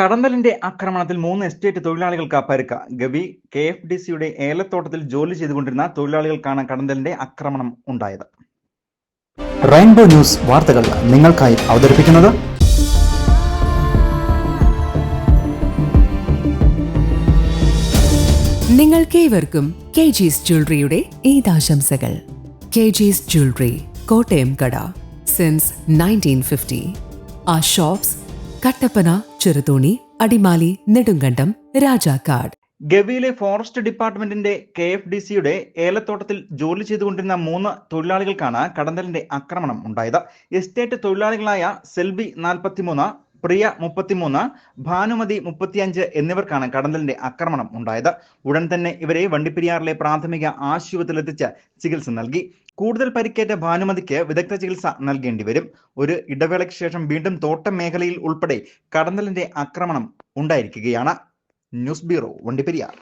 കടന്നലിന്റെ ആക്രമണത്തിൽ മൂന്ന് എസ്റ്റേറ്റ് തൊഴിലാളികൾക്ക് പരുക്ക ഗവി കെ എഫ് ഡി സിയുടെ ഏലത്തോട്ടത്തിൽ ജോലി ചെയ്തുകൊണ്ടിരുന്ന തൊഴിലാളികൾക്കാണ് കടന്നലിന്റെ ആക്രമണം ഉണ്ടായത്. റെയിൻബോ ന്യൂസ് വാർത്തകൾ നിങ്ങൾക്കായി അവതരിപ്പിക്കുന്നത് നിങ്ങൾക്കേവർക്കും കെ ജീസ് ജ്വല്ലറിയുടെ ഈദാശംസകൾ. കെ ജീസ് ജ്വല്ലറി കോട്ടയം കട സിൻസ് നയന്റീൻ ഫിഫ്റ്റി ആ ഷോപ്സ് കട്ടപ്പന ചെറുതോണി അടിമാലി നെടുങ്കണ്ടം രാജാക്കാട്. ഗവിയിലെ ഫോറസ്റ്റ് ഡിപ്പാർട്ട്മെന്റിന്റെ കെ എഫ് ഡി സിയുടെ ഏലത്തോട്ടത്തിൽ ജോലി ചെയ്തുകൊണ്ടിരുന്ന മൂന്ന് തൊഴിലാളികൾക്കാണ് കടന്നലിന്റെ ആക്രമണം ഉണ്ടായത്. എസ്റ്റേറ്റ് തൊഴിലാളികളായ സെൽബി നാൽപ്പത്തിമൂന്ന് പ്രിയ മുപ്പത്തിമൂന്ന് ഭാനുമതി മുപ്പത്തിയഞ്ച് എന്നിവർക്കാണ് കടന്നലിന്റെ ആക്രമണം ഉണ്ടായത്. ഉടൻ തന്നെ ഇവരെ വണ്ടിപ്പെരിയാറിലെ പ്രാഥമിക ആശുപത്രിയിലെത്തിച്ച് ചികിത്സ നൽകി. കൂടുതൽ പരിക്കേറ്റ ഭാനുമതിക്ക് വിദഗ്ധ ചികിത്സ നൽകേണ്ടി വരും. ഒരു ഇടവേളയ്ക്ക് ശേഷം വീണ്ടും തോട്ടം മേഖലയിൽ ഉൾപ്പെടെ കടന്നലിന്റെ ആക്രമണം ഉണ്ടായിരിക്കുകയാണ്. News bureau Vandiperiyar.